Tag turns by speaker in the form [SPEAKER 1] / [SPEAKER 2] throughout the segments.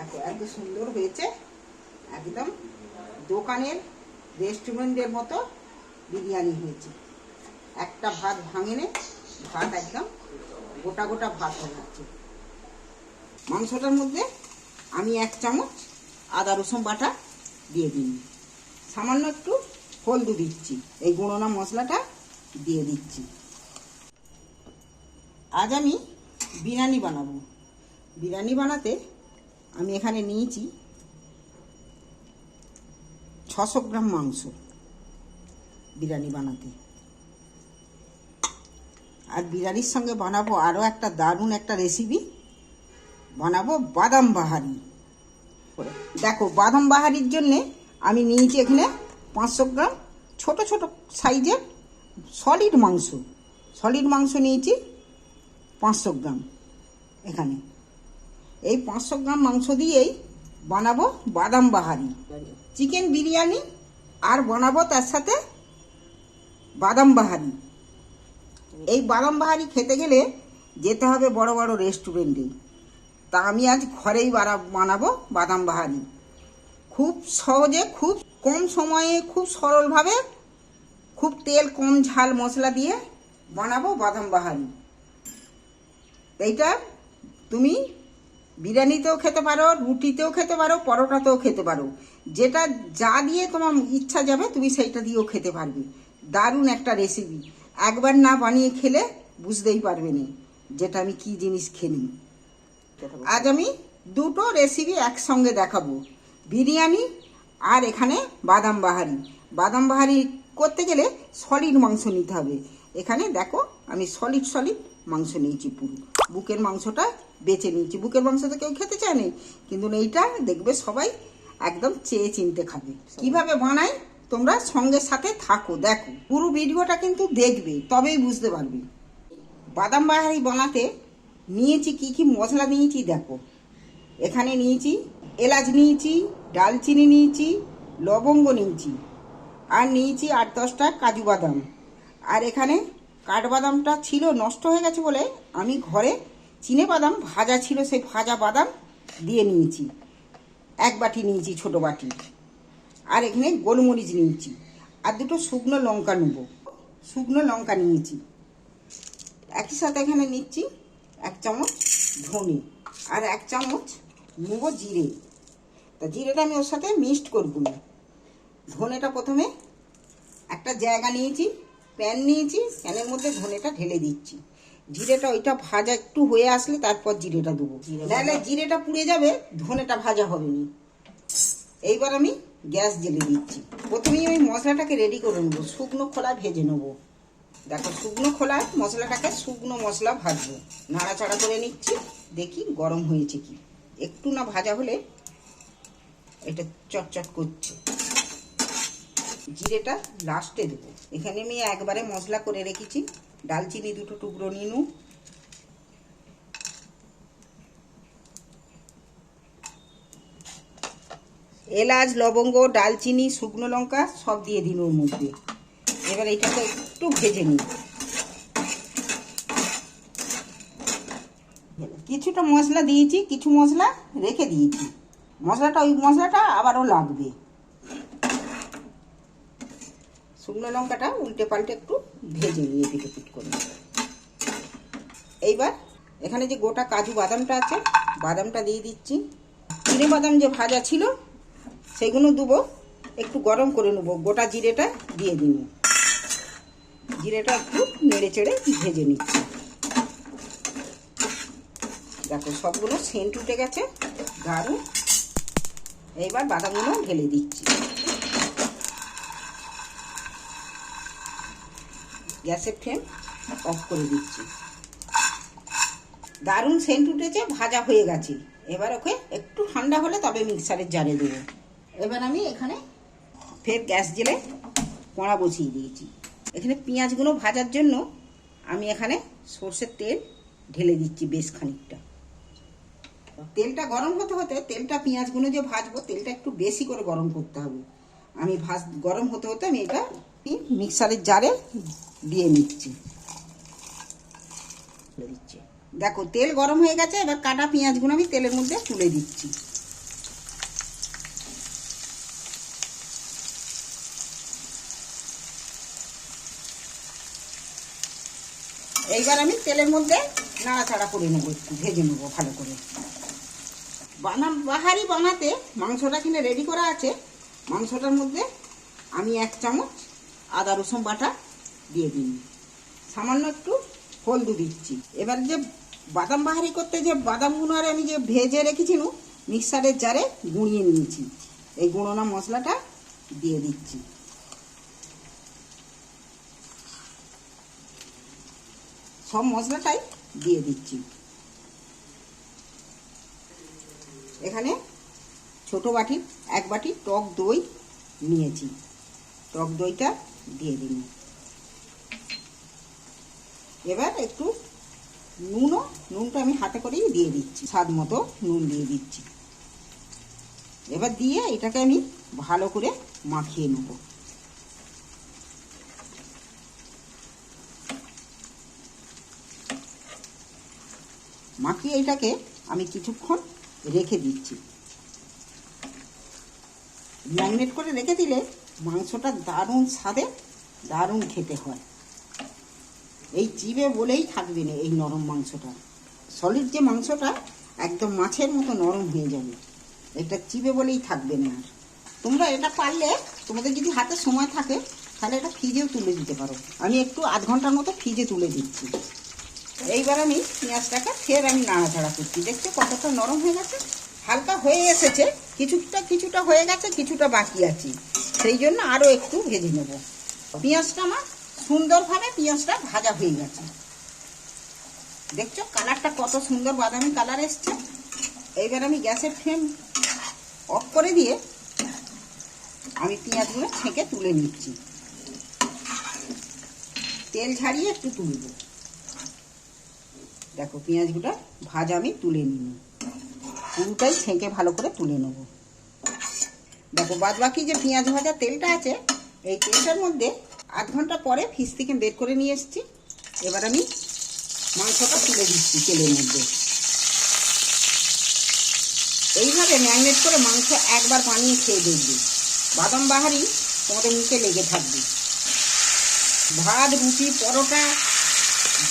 [SPEAKER 1] দেখো, এত সুন্দর হয়েছে। একদম দোকানের রেস্টুরেন্টের মতো বিরিয়ানি হয়েছে। একটা ভাত ভাঙেনে, ভাত একদম গোটা গোটা ভাত হয়ে যাচ্ছে। মাংসটার মধ্যে আমি এক চামচ আদা, রসুন বাটা দিয়ে দিই সামান্য একটু হলদু দিচ্ছি, এই গুঁড়োনা মশলাটা দিয়ে দিচ্ছি। আজ আমি বিরিয়ানি বানাবো। বিরিয়ানি বানাতে আমি এখানে নিয়েছি ছশো গ্রাম মাংস বিরিয়ানি বানাতে। আর বিরিয়ানির সঙ্গে বানাবো আরও একটা দারুণ একটা রেসিপি বানাবো বাদাম বাহারি। দেখো, বাদাম বাহারির জন্যে আমি নিয়েছি এখানে পাঁচশো গ্রাম ছোট ছোট সাইজের সলিড মাংস। সলিড মাংস নিয়েছি পাঁচশো গ্রাম এখানে। এই পাঁচশো গ্রাম মাংস দিয়েই বানাবো বাদাম বাহারি। চিকেন বিরিয়ানি আর বানাবো তার সাথে বাদাম বাহারি। এই বাদাম বাহারি খেতে গেলে যেতে হবে বড় বড় রেস্টুরেন্টে। তা আমি আজ ঘরেই বানাবো বাদাম বাহারি। খুব সহজে, খুব কম সময়ে, খুব সরলভাবে, খুব তেল, কম ঝাল মশলা দিয়ে বানাবো বাদাম বাহারি। এইটা তুমি বিরিয়ানিতেও খেতে পারো, রুটিতেও খেতে পারো, পরোটাতেও খেতে পারো। যেটা যা দিয়ে তোমার ইচ্ছা যাবে, তুমি সেইটা দিয়েও খেতে পারবে। দারুণ একটা রেসিপি একবার না বানিয়ে খেলে বুঝতেই পারবে না যেটা আমি কি জিনিস খেলি। আজ আমি দুটো রেসিপি একসঙ্গে দেখাবো। বিরিয়ানি আর এখানে বাদাম বাহারি। বাদাম বাহারি করতে গেলে সলিড মাংস নিতে হবে। এখানে দেখো, আমি সলিড সলিড মাংস নিয়েছি পুরো। বুকের মাংসটা বেছে নিয়েছি। বুকের মাংস তো কেউ খেতে চায় কিন্তু এইটা দেখবে সবাই একদম চেয়ে চিনতে খাবে। কীভাবে বানাই? তোমরা সঙ্গে সাথে থাকো, দেখো। পুরো ভিডিওটা কিন্তু দেখবে, তবেই বুঝতে পারবে। বাদাম বাহারি বানাতে নিয়েছি কি কি মশলা নিয়েছি দেখো। এখানে নিয়েছি এলাচ নিয়েছি, ডালচিনি নিয়েছি, লবঙ্গ নিয়েছি। আর নিয়েছি আট দশটা কাজু বাদাম। আর এখানে কাঠবাদামটা ছিল নষ্ট হয়ে গেছে বলে আমি ঘরে চিনে বাদাম ভাজা ছিল, সেই ভাজা বাদাম দিয়ে নিয়েছি। এক বাটি নিয়েছি, ছোট বাটি। আর এখানে গোলমরিচ নিয়েছি। আর দুটো শুকনো লঙ্কা নেব। শুকনো লঙ্কা নিয়েছি। একই সাথে এখানে নিচ্ছি এক চামচ ধনে আর এক চামচ নেব জিরে। তা জিরেটা আমি ওর সাথে মিক্সড করব। ধনেটা প্রথমে একটা জায়গা নিয়েছি। প্যান নিয়েছি প্যানের মধ্যে ধনেটা ঢেলে দিচ্ছি। জিরেটা ওইটা ভাজা একটু হয়ে আসলে তারপর জিরেটা দেবো। নাহলে জিরেটা পুড়ে যাবে ধনেটা ভাজা হবে না এইবার আমি গ্যাস জ্বেলে দিচ্ছি। প্রথমেই আমি মশলাটাকে রেডি করে নেব শুকনো খোলা ভেজে নেব। দেখো শুকনো খোলায় মশলাটাকে শুকনো মশলা ভাজবো। নাড়াচাড়া করে নিচ্ছি দেখি গরম হয়েছে কি। একটু না ভাজা হলে এটা চটচট করছে। জিরেটা লাস্টে দেবো। এখানে আমি একবারে মশলা করে রেখেছি। ডালচিনি দুটো টুকরো নিনু। এলাচ, লবঙ্গ, ডালচিনি, শুকনো লঙ্কা সব দিয়ে দিন ওর মধ্যে। এবার এটাকে একটু ভেজে নিই। কিছুটা মশলা দিয়েছি, কিছু মশলা রেখে দিয়েছি। মশলাটা ওই মশলাটা আবারও লাগবে। শুকনো লঙ্কাটা উল্টে পাল্টে একটু ভেজে নিয়ে পিটে পিট করে এইবার এখানে যে গোটা কাজু বাদামটা আছে, বাদামটা দিয়ে দিচ্ছি। চিনে বাদাম যে ভাজা ছিল, সেগুলো দেবো, একটু গরম করে নেব। গোটা জিরেটা দিয়ে দিন। জিরেটা একটু নেড়ে চেড়ে ভেজে নিচ্ছি। দেখো, সবগুলো সেন্ট উঠে গেছে গাঢ় এইবার বাদামগুলো ঢেলে দিচ্ছি। গ্যাসের ফ্লেম অফ করে দিচ্ছি। দারুণ সেন্ট উঠেছে, ভাজা হয়ে গেছে। এবার ওকে একটু ঠান্ডা হলে তবে মিক্সারের জারে দেবো। এবার আমি এখানে ফের গ্যাস জেলে কড়া বসিয়ে দিয়েছি। এখানে পেঁয়াজগুলো ভাজার জন্য আমি এখানে সর্ষের তেল ঢেলে দিচ্ছি বেশ খানিকটা। তেলটা গরম হতে হতে তেলটা পেঁয়াজগুলো যে ভাজবো, তেলটা একটু বেশি করে গরম করতে হবে। আমি ভাজ, গরম হতে হতে আমি এটা মিক্সারের জারে দিয়ে নিচ্ছি। দেখো, তেল গরম হয়ে গেছে, এবার কাটা পেঁয়াজগুলো আমি তেলের মধ্যে তুলে দিচ্ছি। এইবার আমি তেলের মধ্যে নাড়াচাড়া করে নেব একটু, ভেজে নেব ভালো করে। বানা বাহারি বানাতে মাংসটা কিনে রেডি করা আছে। মাংসটার মধ্যে আমি এক চামচ আদা, রসুন বাটা দিয়ে দিন। সামান্য একটু হলদু দিচ্ছি। এবার যে বাদাম বাহারি করতে যে বাদামগুলো আর আমি যে ভেজে রেখেছিল মিক্সারের জারে গুঁড়িয়ে নিয়েছি। এই গুঁড়োনা মশলাটা দিয়ে দিচ্ছি। সব মশলাটাই দিয়ে দিচ্ছি। এখানে ছোট বাটির এক বাটি টক দই নিয়েছি। টক দইটা দিয়ে দিন। এবার একটু নুনও, নুনটা আমি হাতে করেই দিয়ে দিচ্ছি। স্বাদ মতো নুন দিয়ে দিচ্ছি। এবার দিয়ে এটাকে আমি ভালো করে মাখিয়ে নেব। মাখিয়ে এটাকে আমি কিছুক্ষণ রেখে দিচ্ছি। ম্যারিনেট করে রেখে দিলে মাংসটা দারুণ স্বাদে দারুণ খেতে হয়। এই চিবে বলেই থাকবে না এই নরম মাংসটা। সলিড যে মাংসটা, একদম মাছের মতো নরম হয়ে যাবে। এটা চিবে বলেই থাকবে না আর। তোমরা এটা পারলে, তোমাদের যদি হাতে সময় থাকে, তাহলে এটা ফ্রিজেও তুলে দিতে পারো। আমি একটু আধ ঘণ্টার মতো ফ্রিজে তুলে দিচ্ছি। এইবার আমি পেঁয়াজটাকে ফের আমি নাড়াচাড়া করছি। দেখছ কতটা নরম হয়ে গেছে? হালকা হয়ে এসেছে। কিছুটা কিছুটা হয়ে গেছে, কিছুটা বাকি আছে। সেই জন্য আরও একটু ভেজে নেব। পেঁয়াজটা আমার সুন্দরভাবে পেঁয়াজটা ভাজা হয়ে গেছে। দেখছ কালারটা কত সুন্দর বাদামি কালার এসছে। এইবার আমি গ্যাসের ফ্লেম অফ করে দিয়ে আমি পেঁয়াজগুলো ছেঁকে তুলে নিচ্ছি। তেল ছাড়িয়ে একটু তুলব। দেখো পেঁয়াজগুলো ভাজা আমি তুলে নিই। পুরোটাই ছেঁকে ভালো করে তুলে নেব। দেখো বাদ বাকি যে পেঁয়াজ ভাজা তেলটা আছে, এই তেলটার মধ্যে আধ ঘণ্টা পরে ফিস থেকে বের করে নিয়ে এসেছি। এবার আমি মাংসটা তুলে দিচ্ছি তেলের মধ্যে। এইভাবে ম্যারিনেট করে মাংস একবার বানিয়ে খেয়ে দেখবে। বাদাম বাহারি তোমাদের মুখে লেগে থাকবে। ভাত, রুটি, পরোটা,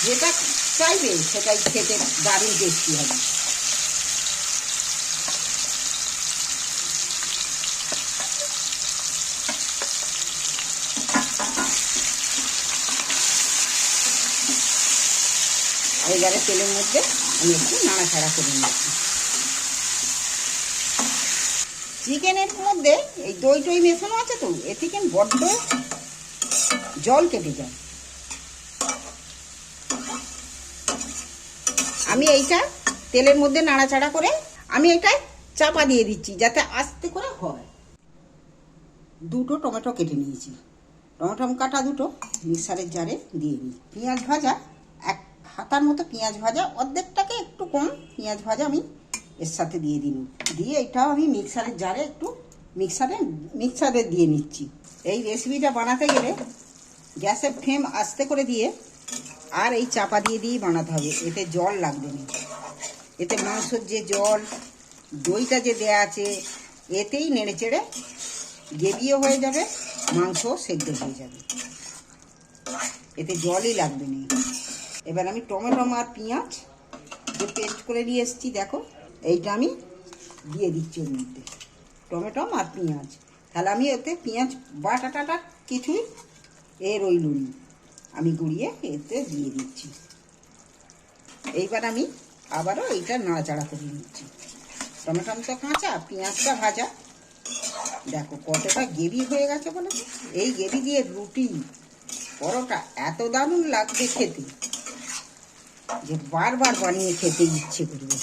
[SPEAKER 1] যেটা চাইবে সেটাই খেতে দারুণ টেস্টি হবে। এবারে তেলের মধ্যে আমি একটু নাড়াচাড়া করে নিচ্ছি। চিকেনের মধ্যে এই দই টই মেশানো আছে তো, এ চিকেন বড্ড জল কেটে যায়। আমি এইটা তেলের মধ্যে নাড়াচাড়া করে আমি এটা চাপা দিয়ে দিচ্ছি যাতে আস্তে করে হয়। দুটো টমেটো কেটে নিয়েছি। টমেটো কাটা দুটো মিক্সারের জারে দিয়ে দিই। পেঁয়াজ ভাজা হাতার মতো পেঁয়াজ ভাজা, অর্ধেকটাকে একটু কম পেঁয়াজ ভাজা আমি এর সাথে দিয়ে দিন। দিয়ে এটাও আমি মিক্সারের জারে একটু মিক্সারে মিক্সারে দিয়ে নিচ্ছি। এই রেসিপিটা বানাতে গেলে গ্যাসের ফ্লেম আস্তে করে দিয়ে আর এই চাপা দিয়ে দিয়েই বানাতে হবে। এতে জল লাগবে না। এতে মাংসর যে জল, দইটা যে দেয়া আছে, এতেই নেড়ে চেড়ে গেবিও হয়ে যাবে মাংস সেদ্ধ হয়ে যাবে। এতে জলই লাগবে না। এবার আমি টমেটো আর পেঁয়াজ যে পেস্ট করে নিয়ে এসেছি, দেখো, এইটা আমি দিয়ে দিচ্ছি ওর মধ্যে। টমেটো আর পেঁয়াজ। তাহলে আমি এতে পেঁয়াজ বাটা টাটা কিছুই এ রইল আমি গুঁড়িয়ে এতে দিয়ে দিচ্ছি। এইবার আমি আবারও এইটা নাড়াচাড়া করে নিচ্ছি। টমেটো আমি তো কাঁচা, পেঁয়াজটা ভাজা। দেখো, কতটা গেবি হয়ে গেছে বলে এই গেবি দিয়ে রুটি, পরোটা, এত দারুণ লাগবে খেতে। যে বারবার বানিয়ে খেতে ইচ্ছে করবে।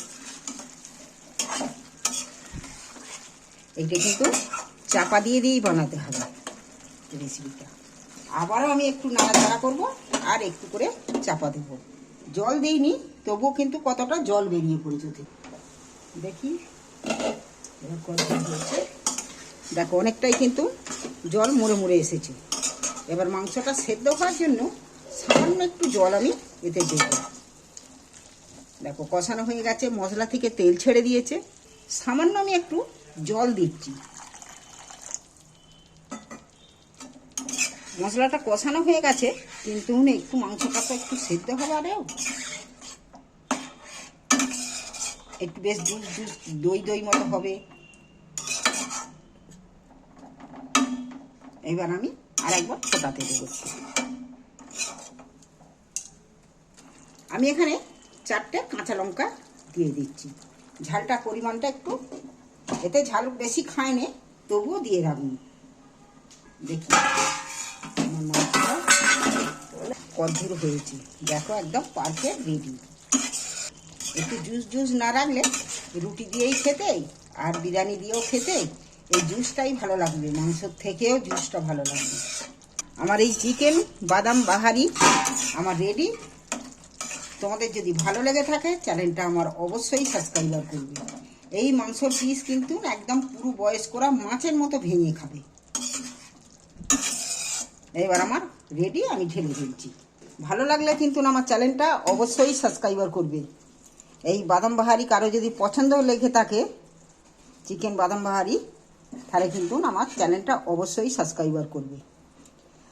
[SPEAKER 1] এইটা কিন্তু চাপা দিয়ে দিয়েই বানাতে হবে রেসিপিটা আবারও আমি একটু নাড়াচাড়া করব আর একটু করে চাপা দেবো। জল দিইনি, তবুও কিন্তু কতটা জল বেরিয়ে পড়েছে। দেখি। দেখো, অনেকটাই কিন্তু জল মুড়ে মুড়ে এসেছে। এবার মাংসটা সেদ্ধ হওয়ার জন্য সামান্য একটু জল আমি এতে দেব। দেখো, কষানো হয়ে গেছে, মশলা থেকে তেল ছেড়ে দিয়েছে। সামান্য আমি একটু জল দিচ্ছি। মশলাটা কষানো হয়ে গেছে, কিন্তু না একটু মাংসটা তো একটু সেদ্ধ হবে আরেও একটু বেশ জুস জুস, দই দই মতো হবে। এবার আমি আরেকবার ফোটাতে দেবো। আমি এখানে চারটে কাঁচা লঙ্কা দিয়ে দিচ্ছি। ঝালটা পরিমাণটা একটু, এতে ঝাল বেশি খায় নে তবুও দিয়ে রাখুন দেখি। মাংসটা কদ্দুর হয়েছে। দেখো একদম পারফেক্ট রেডি একটু জুস জুস না রাখলে রুটি দিয়েই খেতে, আর বিরিয়ানি দিয়েও খেতে, এই জুসটাই ভালো লাগবে। মাংসর থেকেও জুসটা ভালো লাগবে। আমার এই চিকেন বাদাম বাহারি আমার রেডি তোমাদের যদি ভালো লেগে থাকে চ্যানেলটা আমার অবশ্যই সাবস্ক্রাইবার করবে। এই মাংসর পিস কিন্তু একদম পুরো বয়স্করা মাছের মতো ভেঙে খাবে। এবার আমার রেডি আমি ঢেলে ফেলছি ভালো লাগলে কিন্তু আমার চ্যানেলটা অবশ্যই সাবস্ক্রাইবার করবে। এই বাদাম বাহারি কারও যদি পছন্দ লেগে থাকে চিকেন বাদাম বাহারি, তাহলে কিন্তু আমার চ্যানেলটা অবশ্যই সাবস্ক্রাইবার করবে।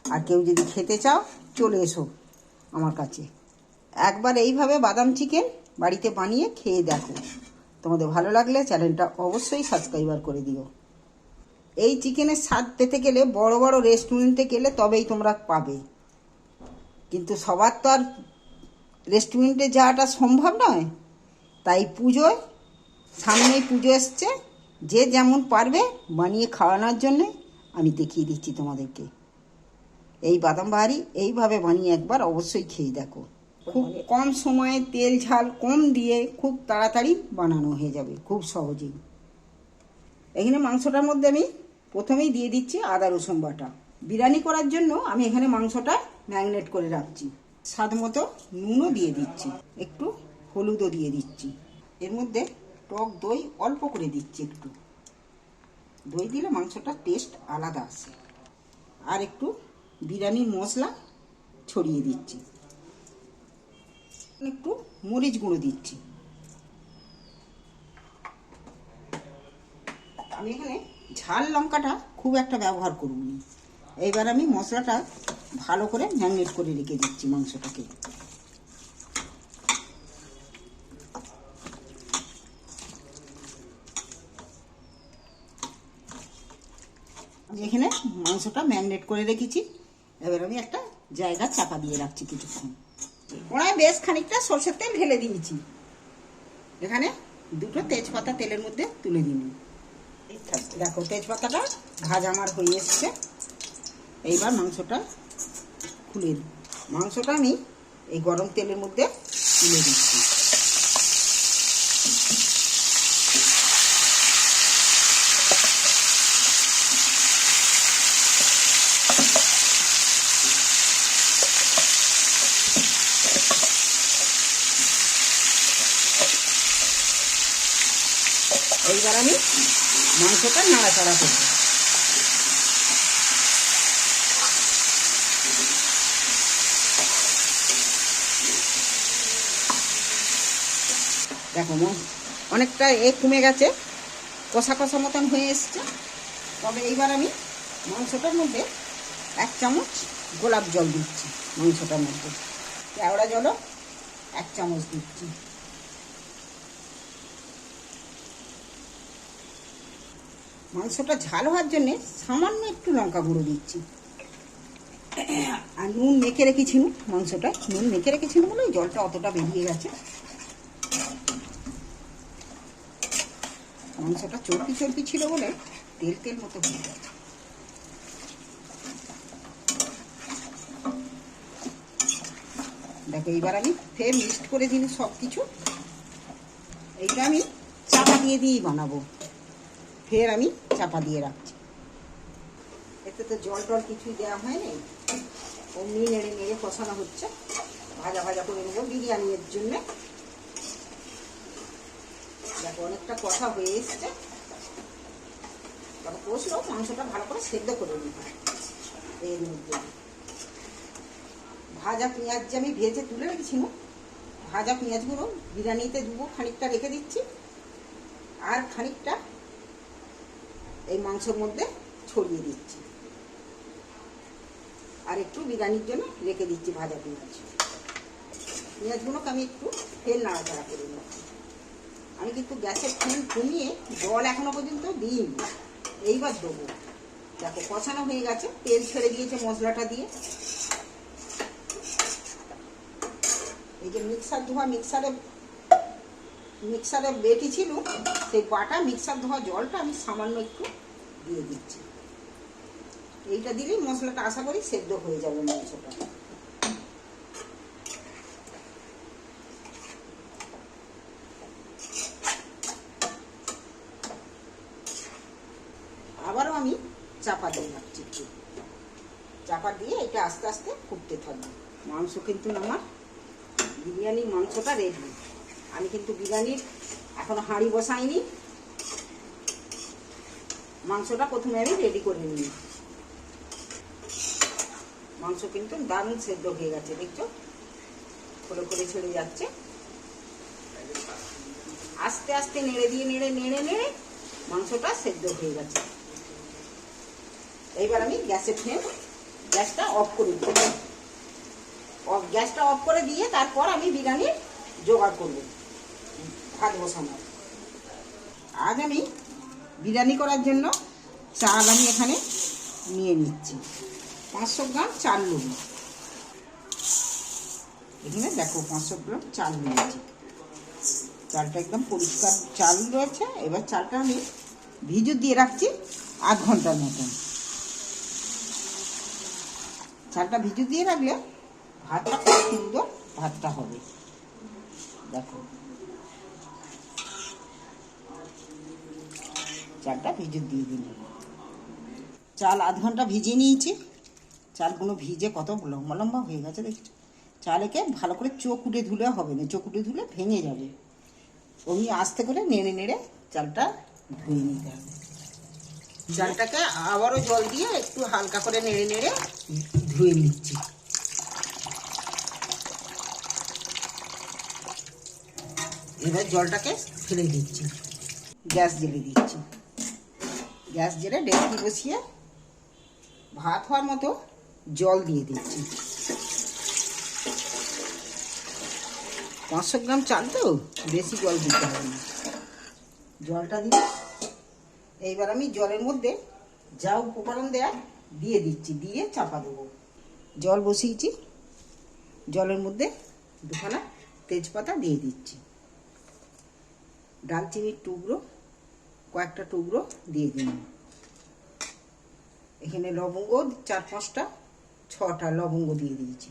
[SPEAKER 1] আর কেউ যদি খেতে চাও, চলে এসো আমার কাছে। একবার এইভাবে বাদাম চিকেন বাড়িতে বানিয়ে খেয়ে দেখো। তোমাদের ভালো লাগলে চ্যানেলটা অবশ্যই সাবস্ক্রাইবার করে দিও। এই চিকেনের স্বাদ পেতে গেলে বড় বড় রেস্টুরেন্টে গেলে তবেই তোমরা পাবে। কিন্তু সবার তো আর রেস্টুরেন্টে যাওয়াটা সম্ভব নয়। তাই পুজোয়, সামনেই পুজো এসছে, যে যেমন পারবে বানিয়ে খাওয়ানোর জন্যে আমি দেখিয়ে দিচ্ছি তোমাদেরকে। এই বাদাম বাহারি এইভাবে বানিয়ে একবার অবশ্যই খেয়ে দেখো। খুব কম সময়ে তেল, ঝাল কম দিয়ে খুব তাড়াতাড়ি বানানো হয়ে যাবে, খুব সহজেই। এখানে মাংসটার মধ্যে আমি প্রথমেই দিয়ে দিচ্ছি আদা, রসুন বাটা। বিরিয়ানি করার জন্য আমি এখানে মাংসটা ম্যাগনেট করে রাখছি। স্বাদ মতো নুনও দিয়ে দিচ্ছি, একটু হলুদও দিয়ে দিচ্ছি। এর মধ্যে টক দই অল্প করে দিচ্ছি একটু। দই দিলে মাংসটার টেস্ট আলাদা আসে। আর একটু বিরিয়ানির মশলা ছড়িয়ে দিচ্ছি। একটু মরিচ গুঁড়ো দিচ্ছি। আমি এখানে ঝাল লঙ্কাটা খুব একটা ব্যবহার করব না এইবার আমি মশলাটা ভালো করে ম্যাগনেট করে রেখে দিচ্ছি মাংসটাকে। এখানে মাংসটা ম্যাগনেট করে রেখেছি। এবার আমি একটা জায়গা চাপা দিয়ে রাখছি কিছুক্ষণ। ওনায় বেশ খানিকটা সরষের তেল ঢেলে দিয়েছি। এখানে দুটো তেজপাতা তেলের মধ্যে তুলে দিন। দেখো, তেজপাতাটা ভাজা আমার হয়ে এসছে। এইবার মাংসটা খুলে দিই। মাংসটা আমি এই গরম তেলের মধ্যে তুলে দিচ্ছি এইবার আমি মাংসটা নাড়াচাড়া করব। দেখো অনেকটা এ কমে গেছে, কষা কষা মতন হয়ে এসছে। তবে এইবার আমি মাংসটার মধ্যে এক চামচ গোলাপ জল দিচ্ছি মাংসটার মধ্যে। কেওড়া জলও এক চামচ দিচ্ছি। মাংসটা ঝাল হওয়ার জন্যে সামান্য একটু লঙ্কা গুঁড়ো দিচ্ছি। আর নুন মেখে রেখেছি মাংসটা নুন মেখে রেখেছি বলে জলটা অতটা বেরিয়ে গেছে। মাংসটা চর্পি চর্পি ছিল বলে তেল তেল মতো হয়ে গেছে। দেখো এইবার আমি ফের মিক্সড করে দিন সব কিছু এইটা আমি চাপা দিয়ে দিয়েই বানাবো। ফের আমি চাপা দিয়ে রাখছি। এতে তো জল টল কিছুই দেওয়া হয়নি। অমনি নেড়ে নেড়ে কষানো হচ্ছে। ভাজা ভাজা করে নেব বিরিয়ানির জন্য। দেখো অনেকটা কষা হয়ে এসছে। তবে কষলেও মাংসটা ভালো করে সেদ্ধ করে নিতে এর মধ্যে। ভাজা পেঁয়াজ যে আমি ভেজে তুলে রেখেছি না, ভাজা পেঁয়াজগুলো বিরিয়ানিতে দেবো খানিকটা রেখে দিচ্ছি। আর খানিকটা এই মাংসের মধ্যে ছড়িয়ে দিচ্ছি। আর একটু বিরিয়ানির জন্য রেখে দিচ্ছি ভাজা পেঁয়াজ। পেঁয়াজগুলোকে আমি একটু ফের নাড়াচাড়া করে নিচ্ছি আমি কিন্তু গ্যাসের ফ্লেম কমিয়ে জল এখনও পর্যন্ত দিইনি। এইবার দেবো। দেখো কষানো হয়ে গেছে, তেল ছেড়ে দিয়েছে মশলাটা দিয়ে। এই যে মিক্সার ধোয়া, মিক্সারে মিক্সারে বেটি ছিল, সেই বাটা মিক্সার ধোয়া জলটা আমি সামান্য একটু দিয়ে দিচ্ছি। এইটা দিলেই মশলাটা আশা করি সেদ্ধ হয়ে যাবে মাংসটা। আবারও আমি চাপা দিয়ে রাখছি একটু। চাপা দিয়ে এটা আস্তে আস্তে ফুটতে থাকবে। মাংস কিন্তু আমার বিরিয়ানির মাংসটা রেডি আমি কিন্তু বিরিয়ানির এখনও হাঁড়ি বসাইনি। মাংসটা প্রথমে আমি রেডি করে নিই। মাংস কিন্তু দারুণ সেদ্ধ হয়ে গেছে, দেখছ? খোলে খোলে ছেড়ে যাচ্ছে। আস্তে আস্তে নেড়ে দিয়ে নেড়ে নেড়ে নেড়ে মাংসটা সেদ্ধ হয়ে গেছে। এইবার আমি গ্যাসের ফ্লেম, গ্যাসটা অফ করে দিই গ্যাসটা অফ করে দিয়ে তারপর আমি বিরিয়ানি জোগাড় করব। ভাত বসানোর আজ আমি বিরিয়ানি করার জন্য চাল আমি এখানে নিয়ে নিচ্ছি। পাঁচশো গ্রাম চাল নেব এখানে দেখো পাঁচশো গ্রাম চাল নিয়েছি। চালটা একদম পরিষ্কার চাল রয়েছে। এবার চালটা আমি ভিজু দিয়ে রাখছি আধ ঘণ্টার মতন। চালটা ভিজু দিয়ে রাখলে ভাতটা খুব সুন্দর ভাতটা হবে। দেখো। চালটা ভিজে দিয়ে দিন চাল আধ ঘণ্টা ভিজিয়ে নিয়েছি। চালগুলো ভিজে কত লম্বা লম্বা হয়ে গেছে দেখছ। চালেকে ভালো করে চোখ উঠে ধুলে হবে না, চোখ উঠে ধুলে ভেঙে যাবে। অমনি আস্তে করে নেড়ে নেড়ে চালটা ধুয়ে নিতে হবে। চালটাকে আবারও জল দিয়ে একটু হালকা করে নেড়ে নেড়ে ধুয়ে নিচ্ছি। এবার জলটাকে ফেলে দিচ্ছি। গ্যাস জেলে দিচ্ছি। গ্যাস জেলে ডেকটি বসিয়ে ভাত হওয়ার মতো জল দিয়ে দিচ্ছি। পাঁচশো গ্রাম চাল তো, বেশি জল দিতে হবে না। জলটা দিই এইবার আমি জলের মধ্যে যা উপকরণ দেয়া দিয়ে দিচ্ছি, দিয়ে চাপা দেবো। জল বসিয়েছি। জলের মধ্যে দুখানা তেজপাতা দিয়ে দিচ্ছি। ডালচিনির টুকরো কয়েকটা টুকরো দিয়ে দিলাম এখানে লবঙ্গ চার পাঁচটা, ছটা লবঙ্গ দিয়ে দিয়েছি।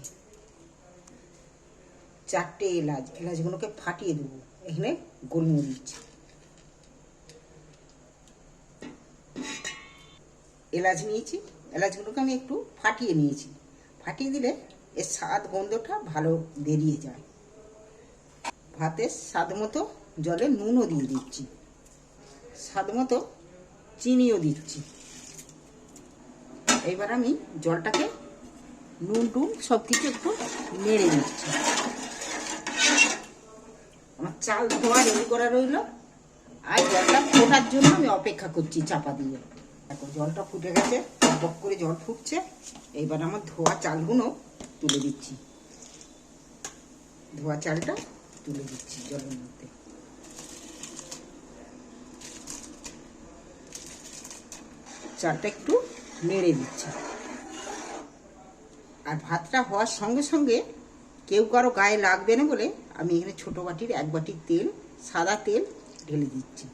[SPEAKER 1] চারটে এলাচ, এলাচগুলোকে ফাটিয়ে দেবো। এখানে গোলমরিচ। এলাচ নিয়েছি, এলাচগুলোকে আমি একটু ফাটিয়ে নিয়েছি। ফাটিয়ে দিলে এর স্বাদ, গন্ধটা ভালো বেরিয়ে যায়। ভাতের স্বাদ মতো জলে নুনও দিয়ে দিচ্ছি। স্বাদ মতো চিনিও দিচ্ছি। এবার আমি জলটাকে নুন টুন সব কিছু একটু নেড়ে নিচ্ছি আমার চাল ধোয়া রেডি করা রইল। আর জলটা ফোটার জন্য আমি অপেক্ষা করছি চাপা দিয়ে। দেখো, জলটা ফুটে গেছে বক করে জল ফুটছে। এইবার আমার ধোয়া চালগুলো তুলে দিচ্ছি। ধোয়া চালটা তুলে দিচ্ছি জলের মধ্যে। চালটা একটু নেড়ে দিচ্ছি। আর ভাতটা হওয়ার সঙ্গে সঙ্গে কেউ কারও গায়ে লাগবে না বলে আমি এখানে ছোটো বাটির এক বাটির তেল, সাদা তেল ঢেলে দিচ্ছি।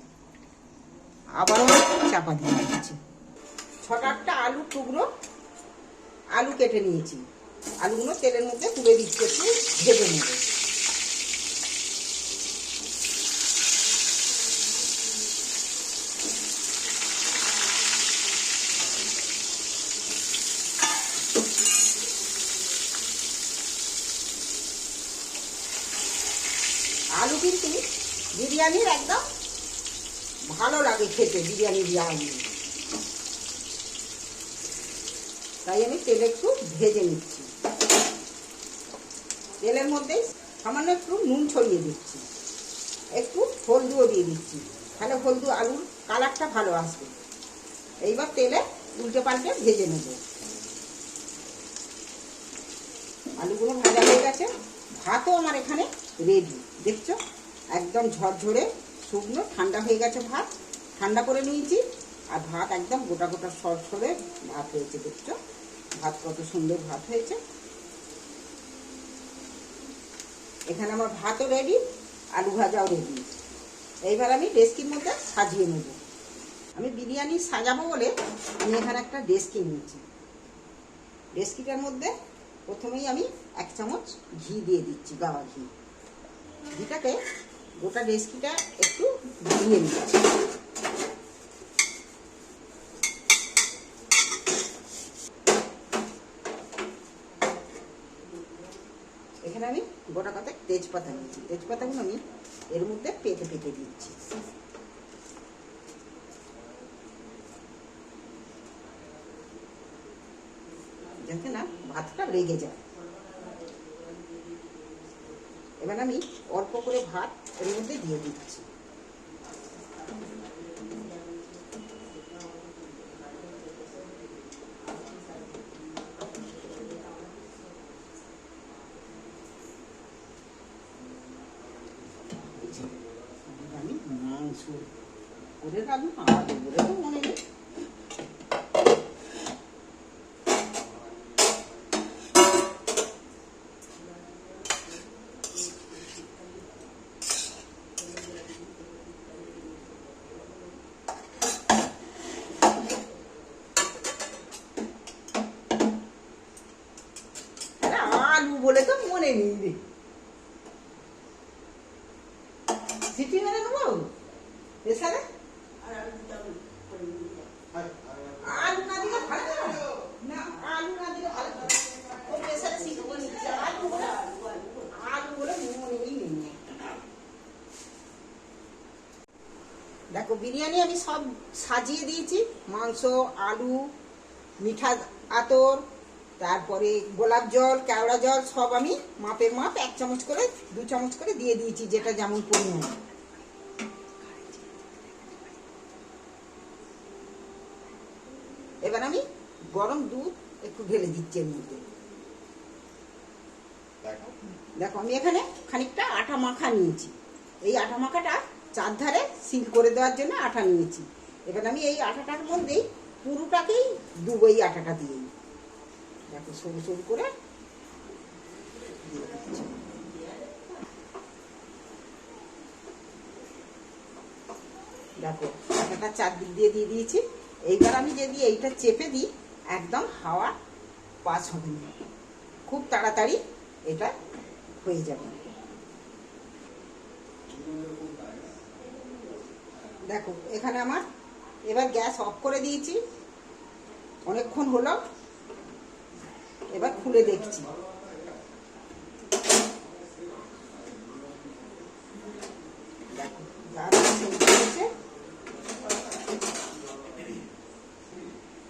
[SPEAKER 1] আবারও চাপা দিয়ে দিচ্ছি। ছটা আটটা আলু টুকরো আলু কেটে নিয়েছি। আলুগুলো তেলের মধ্যে তুলে দিচ্ছি, একটু ভেজে নেব আলু কিন্তু বিরিয়ানির একদম ভালো লাগে খেতে বিরিয়ানি আলু তাই আমি তেলে একটু ভেজে নিচ্ছি। তেলের মধ্যে সামান্য একটু নুন ছড়িয়ে দিচ্ছি। একটু হলদুও দিয়ে দিচ্ছি। তাহলে হলদু আলুর কালারটা ভালো আসবে। এইবার তেলে উল্টে পাল্টে ভেজে নেব। আলুগুলো ভাজা হয়ে গেছে। ভাতও আমার এখানে রেডি দেখছ? একদম ঝরঝরে, শুকনো, ঠান্ডা হয়ে গেছে ভাত। ঠান্ডা করে নিয়েছি, আর ভাত একদম গোটা গোটা সরসরে ভাত হয়েছে, দেখছ? ভাত কত সুন্দর ভাত হয়েছে। এখানে আমার ভাতও রেডি আলু ভাজাও রেডি এইবার আমি ডেস্কির মধ্যে সাজিয়ে নেব। আমি বিরিয়ানি সাজাবো বলে আমি এখানে একটা ডেস্কি নিয়েছি। ডেস্কিটার মধ্যে প্রথমেই আমি এক চামচ ঘি দিয়ে দিচ্ছি, গাওয়া ঘি। ঘিটাকে গোটা ডেস্কিটা একটু দিয়ে নিচ্ছি এখানে আমি গোটা কথা তেজপাতা নিয়েছি। তেজপাতাগুলো আমি এর মধ্যে পেতে পেতে দিচ্ছি। যাতে না ভাতটা লেগে যায়। এবার আমি অল্প করে ভাত এর মধ্যে দিয়ে দিচ্ছি এই যে, এবার আমি মাংস করে রাখব আলাদা করে তো মনে নেই আরে আলু বলে তো মনে নেই রে সিটি মেরে নেব প্রেসারে আলু না দিলে ভালো হবে না আলু না দিলে ভালো হবে ও প্রেসারে সিটি করে নিচ্ছে আলু বলে আলু বলে মনে নেই নেই দেখো বিরিয়ানি আমি সব সাজিয়ে দিয়েছি। মাংস আলু মিঠা আতর তারপরে গোলাপ জল কেওড়া জল সব আমি মাপের মাপ এক চামচ করে দু চামচ করে দিয়ে দিয়েছি যেটা যেমন পরিমাণ। এবার আমি গরম দুধ একটু ঢেলে দিচ্ছি এর মধ্যে। দেখো। আমি এখানে খানিকটা আটা মাখা নিয়েছি। এই আটা মাখাটা চারধারে সিল করে দেওয়ার জন্য আটা নিয়েছি। এবার আমি এই আটাটার মধ্যেই পুরোটাকেই দুবো এই আটাটা দিয়েই দেখো, সরু সরু করে দিয়ে। দেখো আটাটা চারদিক দিয়ে দিয়ে দিয়েছি। এইবার আমি যদি এইটা চেপে দিই, একদম হাওয়া পাস হবে না। খুব তাড়াতাড়ি এটা হয়ে যাবে। দেখো, এখানে আমার, এবার গ্যাস অফ করে দিয়েছি। অনেকক্ষণ হলো, এবার খুলে দেখছি।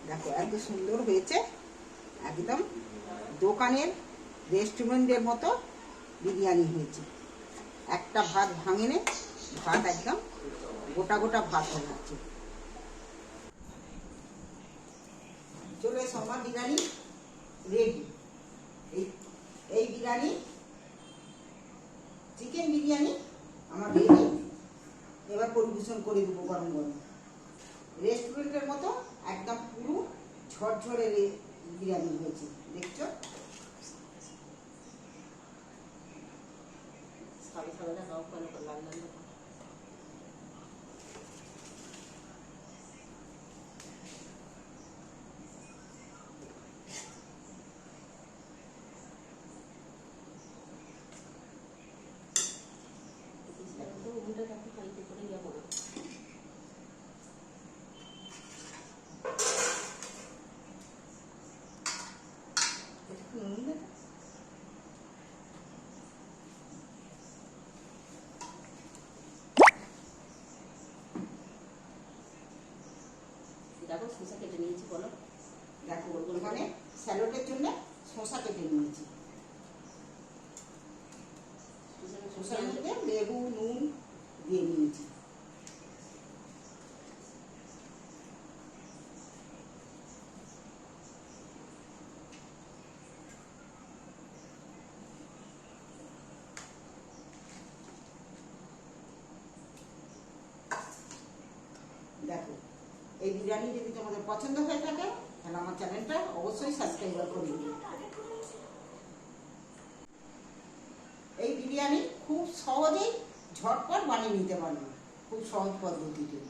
[SPEAKER 1] দেখো এত সুন্দর হয়েছে। একদম দোকানের রেস্টুরেন্টের মতো বিরিয়ানি হয়েছে। একটা ভাত ভাঙেনে, ভাত একদম গোটা গোটা ভাত যাচ্ছে চলে আমার বিরিয়ানি রেডি এই এই বিরিয়ানি চিকেন বিরিয়ানি আমার রেডি এবার পরিবেশন করে দেবো গরম গরম। রেস্টুরেন্টের মতো একদম পুরো ঝরঝরে বিরিয়ানি হয়েছে, দেখছ? টাকা ওখানে লাগলাম
[SPEAKER 2] দেখো শসা কেটে নিয়েছি, বলো।
[SPEAKER 1] দেখো ওখানে স্যালোডের জন্য শসা কেটে নিয়েছি। শসার মধ্যে লেবু, নুন দিয়ে নিয়েছি। এই বিরিয়ানি যদি তোমাদের পছন্দ হয়ে থাকে, তাহলে আমার চ্যানেলটা অবশ্যই সাবস্ক্রাইব করে এই বিরিয়ানি খুব সহজেই ঝটপট বানিয়ে নিতে পারবে। খুব সহজ পদ্ধতিতে।